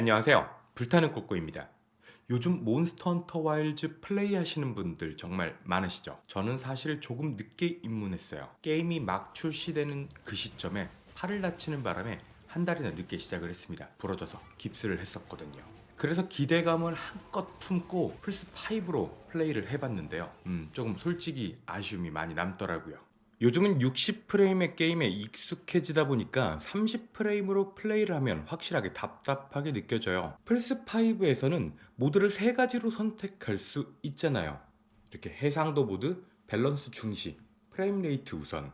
안녕하세요. 불타는 꼬꼬입니다. 요즘 몬스터 헌터 와일즈 플레이 하시는 분들 정말 많으시죠? 저는 사실 조금 늦게 입문했어요. 게임이 막 출시되는 그 시점에 팔을 다치는 바람에 한 달이나 늦게 시작을 했습니다. 부러져서 깁스를 했었거든요. 그래서 기대감을 한껏 품고 플스5로 플레이를 해봤는데요. 음, 조금 솔직히 아쉬움이 많이 남더라고요. 요즘은 60프레임의 게임에 익숙해지다 보니까 30프레임으로 플레이를 하면 확실하게 답답하게 느껴져요. 플스5에서는 모드를 세 가지로 선택할 수 있잖아요. 이렇게 해상도 모드, 밸런스 중시, 프레임 레이트 우선.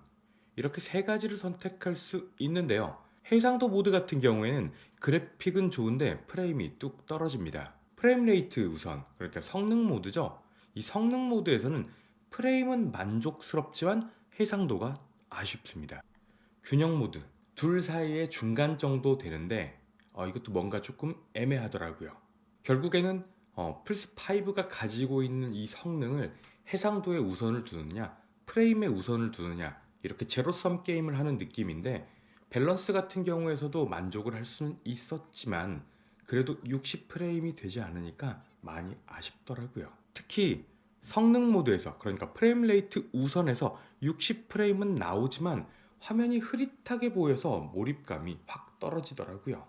이렇게 세 가지를 선택할 수 있는데요. 해상도 모드 같은 경우에는 그래픽은 좋은데 프레임이 뚝 떨어집니다. 프레임 레이트 우선, 그러니까 성능 모드죠. 이 성능 모드에서는 프레임은 만족스럽지만 해상도가 아쉽습니다. 균형 모드 둘 사이의 중간 정도 되는데 어, 이것도 뭔가 조금 애매하더라고요. 결국에는 어, 플스 5가 가지고 있는 이 성능을 해상도에 우선을 두느냐, 프레임에 우선을 두느냐 이렇게 제로섬 게임을 하는 느낌인데 밸런스 같은 경우에서도 만족을 할 수는 있었지만 그래도 60프레임이 되지 않으니까 많이 아쉽더라고요. 특히 성능 모드에서 그러니까 프레임 레이트 우선에서 60프레임은 나오지만 화면이 흐릿하게 보여서 몰입감이 확 떨어지더라고요.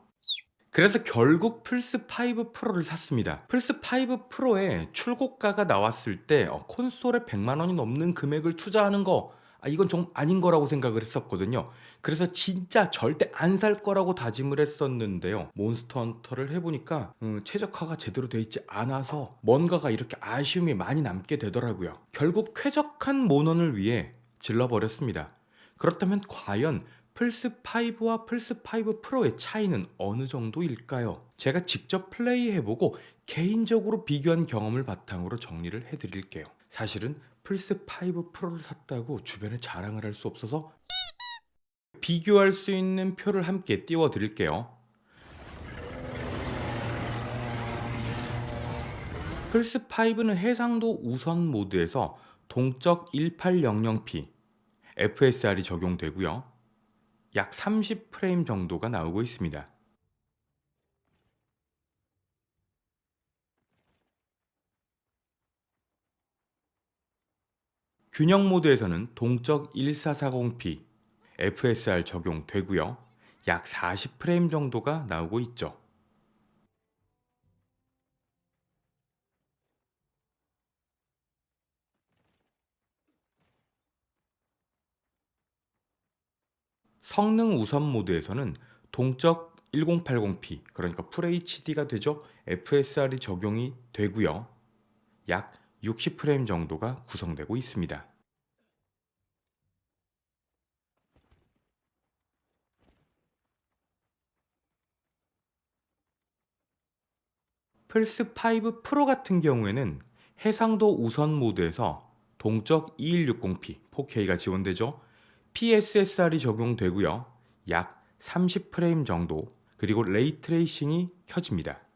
그래서 결국 플스5 프로를 샀습니다. 플스5 프로에 출고가가 나왔을 때 어, 콘솔에 100만 원이 넘는 금액을 투자하는 거 아, 이건 좀 아닌 거라고 생각을 했었거든요. 그래서 진짜 절대 안 살 거라고 다짐을 했었는데요. 몬스터 헌터를 해보니까 음, 최적화가 제대로 돼 있지 않아서 뭔가가 이렇게 아쉬움이 많이 남게 되더라고요. 결국 쾌적한 모넌을 위해 질러버렸습니다. 그렇다면 과연 플스5와 플스5 프로의 차이는 어느 정도일까요? 제가 직접 플레이해보고 개인적으로 비교한 경험을 바탕으로 정리를 해드릴게요. 사실은 플스 5 프로를 샀다고 주변에 자랑을 할 수 없어서 비교할 수 있는 표를 함께 띄워 드릴게요. 플스 5는 해상도 우선 모드에서 동적 1800p FSR이 적용되고요. 약 30프레임 정도가 나오고 있습니다. 균형 모드에서는 동적 1440p FSR 적용되고요. 약 40프레임 정도가 나오고 있죠. 성능 우선 모드에서는 동적 1080p 그러니까 FHD가 되죠. FSR이 적용이 되고요. 약 60프레임 정도가 구성되고 있습니다. 플스5 프로 같은 경우에는 해상도 우선 모드에서 동적 2160p 4K가 지원되죠. PSSR이 적용되고요. 약 30프레임 정도 그리고 레이트레이싱이 켜집니다.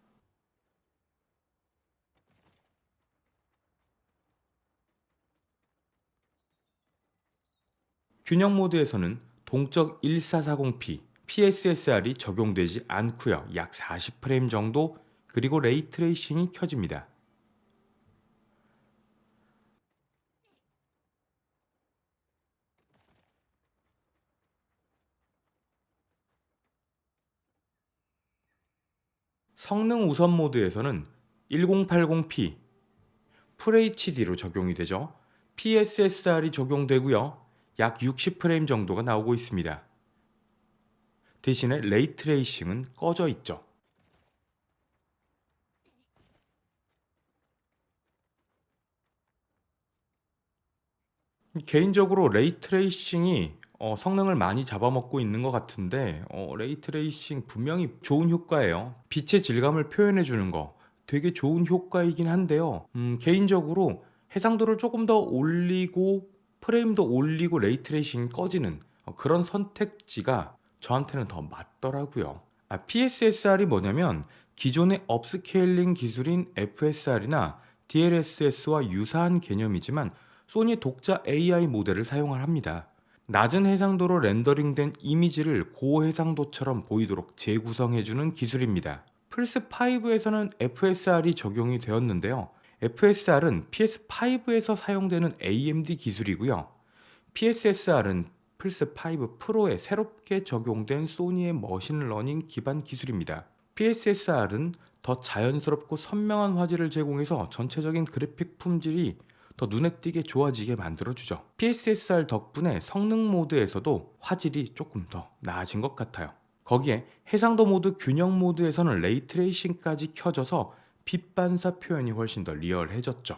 균형 모드에서는 동적 1440p PSSR이 적용되지 않고요. 약 40프레임 정도 그리고 레이트레이싱이 켜집니다. 성능 우선 모드에서는 1080p FHD로 적용이 되죠. PSSR이 적용되고요. 약 60프레임 정도가 나오고 있습니다. 대신에 레이트레이싱은 꺼져 있죠. 개인적으로 레이트레이싱이 어, 성능을 많이 잡아먹고 있는 것 같은데 어, 레이트레이싱 분명히 좋은 효과예요. 빛의 질감을 표현해 주는 거 되게 좋은 효과이긴 한데요. 음, 개인적으로 해상도를 조금 더 올리고 프레임도 올리고 레이트레이싱 꺼지는 어, 그런 선택지가 저한테는 더 맞더라고요. 아, PSSR이 뭐냐면 기존의 업스케일링 기술인 FSR이나 DLSS와 유사한 개념이지만 소니 독자 AI 모델을 사용을 합니다. 낮은 해상도로 렌더링된 이미지를 고해상도처럼 보이도록 재구성해주는 기술입니다. 플스5에서는 FSR이 적용이 되었는데요. FSR은 PS5에서 사용되는 AMD 기술이고요. PSSR은 플스5 프로에 새롭게 적용된 소니의 머신러닝 기반 기술입니다. PSSR은 더 자연스럽고 선명한 화질을 제공해서 전체적인 그래픽 품질이 더 눈에 띄게 좋아지게 만들어주죠. PSSR 덕분에 성능 모드에서도 화질이 조금 더 나아진 것 같아요. 거기에 해상도 모드 균형 모드에서는 레이트레이싱까지 켜져서 빛 반사 표현이 훨씬 더 리얼해졌죠.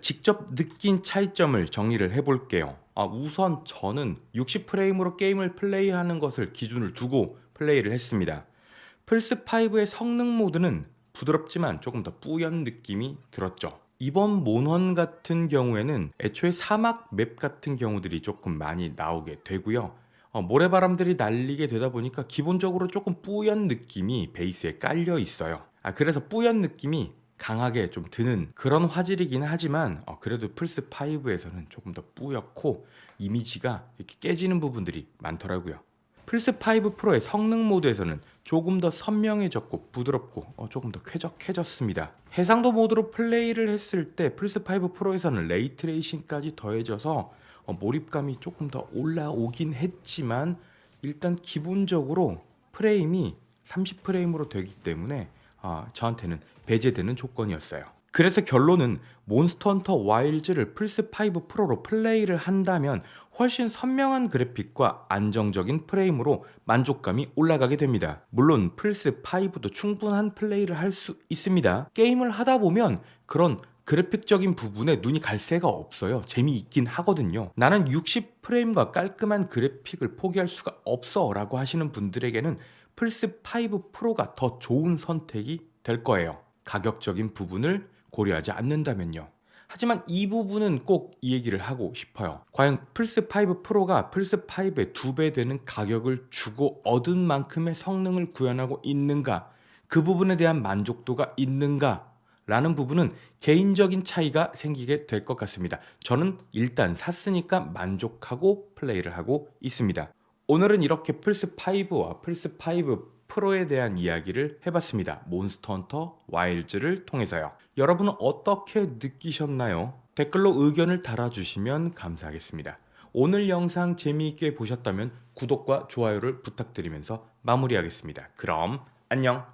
직접 느낀 차이점을 정리를 해볼게요. 아, 우선 저는 60프레임으로 게임을 플레이하는 것을 기준을 두고 플레이를 했습니다. 플스5의 성능 모드는 부드럽지만 조금 더 뿌연 느낌이 들었죠. 이번 몬원 같은 경우에는 애초에 사막 맵 같은 경우들이 조금 많이 나오게 되고요. 어, 모래바람들이 날리게 되다 보니까 기본적으로 조금 뿌연 느낌이 베이스에 깔려 있어요. 아, 그래서 뿌연 느낌이 강하게 좀 드는 그런 화질이긴 하지만 어, 그래도 플스 5에서는 조금 더 뿌옇고 이미지가 이렇게 깨지는 부분들이 많더라고요. 플스 5 프로의 성능 모드에서는 조금 더 선명해졌고 부드럽고 어, 조금 더 쾌적해졌습니다. 해상도 모드로 플레이를 했을 때 플스 5 프로에서는 레이트레이싱까지 더해져서 어, 몰입감이 조금 더 올라오긴 했지만 일단 기본적으로 프레임이 30프레임으로 되기 때문에 아, 저한테는 배제되는 조건이었어요. 그래서 결론은 몬스터 헌터 와일즈를 플스5 프로로 플레이를 한다면 훨씬 선명한 그래픽과 안정적인 프레임으로 만족감이 올라가게 됩니다. 물론 플스5도 충분한 플레이를 할 수 있습니다. 게임을 하다 보면 그런 그래픽적인 부분에 눈이 갈 새가 없어요. 재미있긴 하거든요. 나는 60프레임과 깔끔한 그래픽을 포기할 수가 없어 라고 하시는 분들에게는 플스 5 프로가 더 좋은 선택이 될 거예요. 가격적인 부분을 고려하지 않는다면요. 하지만 이 부분은 꼭 이 얘기를 하고 싶어요. 과연 플스5 프로가 플스5의 두 배 되는 가격을 주고 얻은 만큼의 성능을 구현하고 있는가? 그 부분에 대한 만족도가 있는가? 라는 부분은 개인적인 차이가 생기게 될 것 같습니다. 저는 일단 샀으니까 만족하고 플레이를 하고 있습니다. 오늘은 이렇게 플스5와 플스5 프로에 대한 이야기를 해봤습니다. 몬스터 헌터 와일즈를 통해서요. 여러분은 어떻게 느끼셨나요? 댓글로 의견을 달아주시면 감사하겠습니다. 오늘 영상 재미있게 보셨다면 구독과 좋아요를 부탁드리면서 마무리하겠습니다. 그럼 안녕!